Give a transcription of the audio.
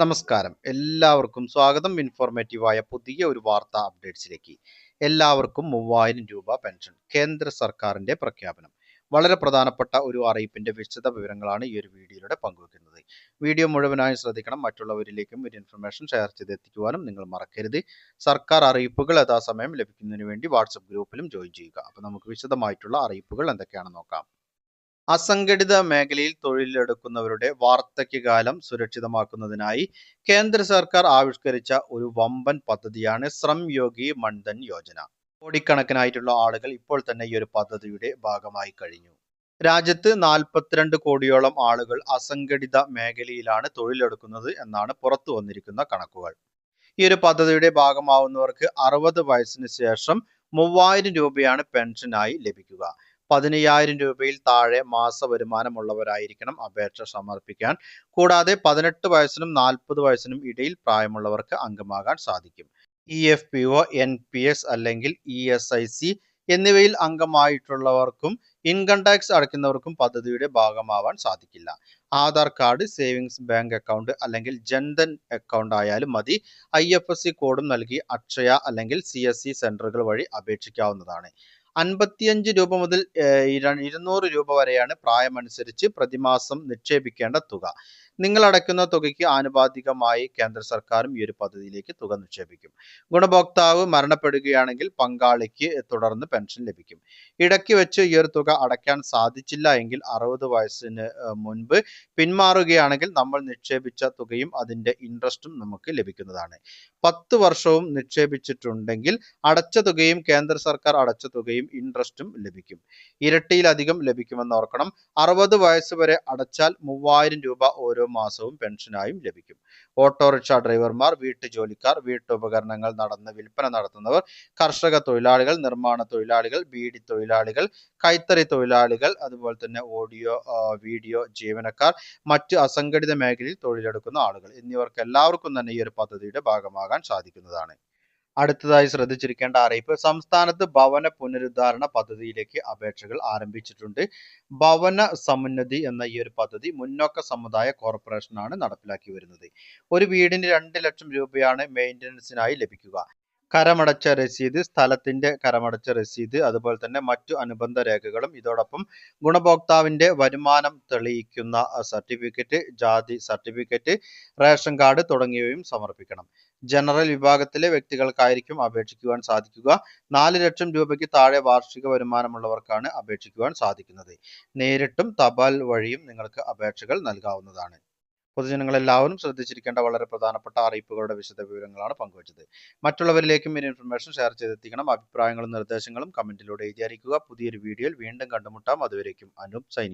നമസ്കാരം. എല്ലാവർക്കും സ്വാഗതം. ഇൻഫോർമേറ്റീവായ പുതിയ ഒരു വാർത്താ അപ്ഡേറ്റ്സിലേക്ക് എല്ലാവർക്കും മൂവായിരം രൂപ പെൻഷൻ കേന്ദ്ര സർക്കാരിന്റെ പ്രഖ്യാപനം. വളരെ പ്രധാനപ്പെട്ട ഒരു അറിയിപ്പിന്റെ വിശദ വിവരങ്ങളാണ് ഈ ഒരു വീഡിയോയിലൂടെ പങ്കുവെക്കുന്നത്. വീഡിയോ മുഴുവനായും ശ്രദ്ധിക്കണം. മറ്റുള്ളവരിലേക്കും ഒരു ഇൻഫർമേഷൻ ഷെയർ ചെയ്ത് എത്തിക്കുവാനും നിങ്ങൾ മറക്കരുത്. സർക്കാർ അറിയിപ്പുകൾ യഥാസമയം ലഭിക്കുന്നതിന് വേണ്ടി വാട്സപ്പ് ഗ്രൂപ്പിലും ജോയിൻ ചെയ്യുക. അപ്പോൾ നമുക്ക് വിശദമായിട്ടുള്ള അറിയിപ്പുകൾ എന്തൊക്കെയാണെന്ന് നോക്കാം. അസംഘടിത മേഖലയിൽ തൊഴിലെടുക്കുന്നവരുടെ വാർദ്ധക്യകാലം സുരക്ഷിതമാക്കുന്നതിനായി കേന്ദ്ര സർക്കാർ ആവിഷ്കരിച്ച ഒരു വമ്പൻ പദ്ധതിയാണ് ശ്രം യോഗി മൺധൻ യോജന. കോടിക്കണക്കിനായിട്ടുള്ള ആളുകൾ ഇപ്പോൾ തന്നെ ഈ ഒരു പദ്ധതിയുടെ ഭാഗമായി കഴിഞ്ഞു. രാജ്യത്ത് നാൽപ്പത്തിരണ്ട് കോടിയോളം ആളുകൾ അസംഘടിത മേഖലയിലാണ് തൊഴിലെടുക്കുന്നത് എന്നാണ് പുറത്തു വന്നിരിക്കുന്ന കണക്കുകൾ. ഈ ഒരു പദ്ധതിയുടെ ഭാഗമാവുന്നവർക്ക് അറുപത് വയസ്സിന് ശേഷം മൂവായിരം രൂപയാണ് പെൻഷനായി ലഭിക്കുക. പതിനയ്യായിരം രൂപയിൽ താഴെ മാസ വരുമാനമുള്ളവരായിരിക്കണം അപേക്ഷ സമർപ്പിക്കാൻ. കൂടാതെ പതിനെട്ട് വയസ്സിനും നാൽപ്പത് വയസ്സിനും ഇടയിൽ പ്രായമുള്ളവർക്ക് അംഗമാകാൻ സാധിക്കും. E F P O N P S അല്ലെങ്കിൽ ഇ എസ് ഐ സി എന്നിവയിൽ അംഗമായിട്ടുള്ളവർക്കും ഇൻകം ടാക്സ് അടയ്ക്കുന്നവർക്കും പദ്ധതിയുടെ ഭാഗമാവാൻ സാധിക്കില്ല. Aadhaar card savings bank account അല്ലെങ്കിൽ ജൻധൻ അക്കൗണ്ട് ആയാലും മതി. ഐ എഫ് എസ് സി കോഡും നൽകി അക്ഷയ അല്ലെങ്കിൽ സി എസ് സി സെന്ററുകൾ വഴി അപേക്ഷിക്കാവുന്നതാണ്. അൻപത്തിയഞ്ച് രൂപ മുതൽ ഇരുന്നൂറ് രൂപ വരെയാണ് പ്രായമനുസരിച്ച് പ്രതിമാസം നിക്ഷേപിക്കേണ്ട തുക. നിങ്ങൾ അടയ്ക്കുന്ന തുകയ്ക്ക് ആനുപാതികമായി കേന്ദ്ര സർക്കാരും ഈ ഒരു പദ്ധതിയിലേക്ക് തുക നിക്ഷേപിക്കും. ഗുണഭോക്താവ് മരണപ്പെടുകയാണെങ്കിൽ പങ്കാളിക്ക് തുടർന്ന് പെൻഷൻ ലഭിക്കും. ഇടയ്ക്ക് വെച്ച് ഈ ഒരു തുക അടയ്ക്കാൻ സാധിച്ചില്ല എങ്കിൽ അറുപത് വയസ്സിന് മുൻപ് പിന്മാറുകയാണെങ്കിൽ നമ്മൾ നിക്ഷേപിച്ച തുകയും അതിന്റെ ഇൻട്രസ്റ്റും നമുക്ക് ലഭിക്കുന്നതാണ്. പത്ത് വർഷവും നിക്ഷേപിച്ചിട്ടുണ്ടെങ്കിൽ അടച്ച തുകയും കേന്ദ്ര സർക്കാർ അടച്ച തുകയും ഇൻട്രസ്റ്റും ലഭിക്കും. ഇരട്ടിയിലധികം ലഭിക്കുമെന്ന് ഓർക്കണം. അറുപത് വയസ്സ് വരെ അടച്ചാൽ മൂവായിരം രൂപ ഓരോ മാസവും പെൻഷനായും ലഭിക്കും. ഓട്ടോറിക്ഷ ഡ്രൈവർമാർ വീട്ടുജോലിക്കാർ വീട്ടുപകരണങ്ങൾ നടന്ന് വിൽപ്പന നടത്തുന്നവർ കർഷക തൊഴിലാളികൾ നിർമ്മാണ തൊഴിലാളികൾ ബീഡി തൊഴിലാളികൾ കൈത്തറി തൊഴിലാളികൾ അതുപോലെ തന്നെ ഓഡിയോ വീഡിയോ ജീവനക്കാർ മറ്റ് അസംഘടിത മേഖലയിൽ തൊഴിലെടുക്കുന്ന ആളുകൾ. എന്നിവർക്ക് എല്ലാവർക്കും തന്നെ ഈ ഒരു പദ്ധതിയുടെ ഭാഗമാകാൻ സാധിക്കുന്നതാണ്. അടുത്തതായി ശ്രദ്ധിച്ചിരിക്കേണ്ട അറിയിപ്പ് സംസ്ഥാനത്ത് ഭവന പുനരുദ്ധാരണ പദ്ധതിയിലേക്ക് അപേക്ഷകൾ ആരംഭിച്ചിട്ടുണ്ട്. ഭവന സമുന്നതി എന്ന ഈ ഒരു പദ്ധതി മുന്നോക്ക സമുദായ കോർപ്പറേഷനാണ് നടപ്പിലാക്കി വരുന്നത്. ഒരു വീടിന് രണ്ട് ലക്ഷം രൂപയാണ് മെയിന്റനൻസിനായി ലഭിക്കുക. കരമടച്ച രസീത് സ്ഥലത്തിന്റെ കരമടച്ച രസീത് അതുപോലെ തന്നെ മറ്റു അനുബന്ധ രേഖകളും ഇതോടൊപ്പം ഗുണഭോക്താവിന്റെ വരുമാനം തെളിയിക്കുന്ന സർട്ടിഫിക്കറ്റ് ജാതി സർട്ടിഫിക്കറ്റ് റേഷൻ കാർഡ് തുടങ്ങിയവയും സമർപ്പിക്കണം. ജനറൽ വിഭാഗത്തിലെ വ്യക്തികൾക്കായിരിക്കും അപേക്ഷിക്കുവാൻ സാധിക്കുക. നാല് ലക്ഷം രൂപയ്ക്ക് താഴെ വാർഷിക വരുമാനമുള്ളവർക്കാണ് അപേക്ഷിക്കുവാൻ സാധിക്കുന്നത്. നേരിട്ടും തപാൽ വഴിയും നിങ്ങൾക്ക് അപേക്ഷകൾ നൽകാവുന്നതാണ്. പൊതുജനങ്ങൾ എല്ലാവരും ശ്രദ്ധിച്ചിരിക്കേണ്ട വളരെ പ്രധാനപ്പെട്ട അറിയിപ്പുകളുടെ വിശദ വിവരങ്ങളാണ് പങ്കുവച്ചത്. മറ്റുള്ളവരിലേക്കും ഈ ഇൻഫർമേഷൻ ഷെയർ ചെയ്തെത്തിക്കണം. അഭിപ്രായങ്ങളും നിർദ്ദേശങ്ങളും കമന്റിലൂടെ എഴുതി അറിയിക്കുക. പുതിയൊരു വീഡിയോയിൽ വീണ്ടും കണ്ടുമുട്ടാം. അതുവരേക്കും അനൂപ് സൈനിങ്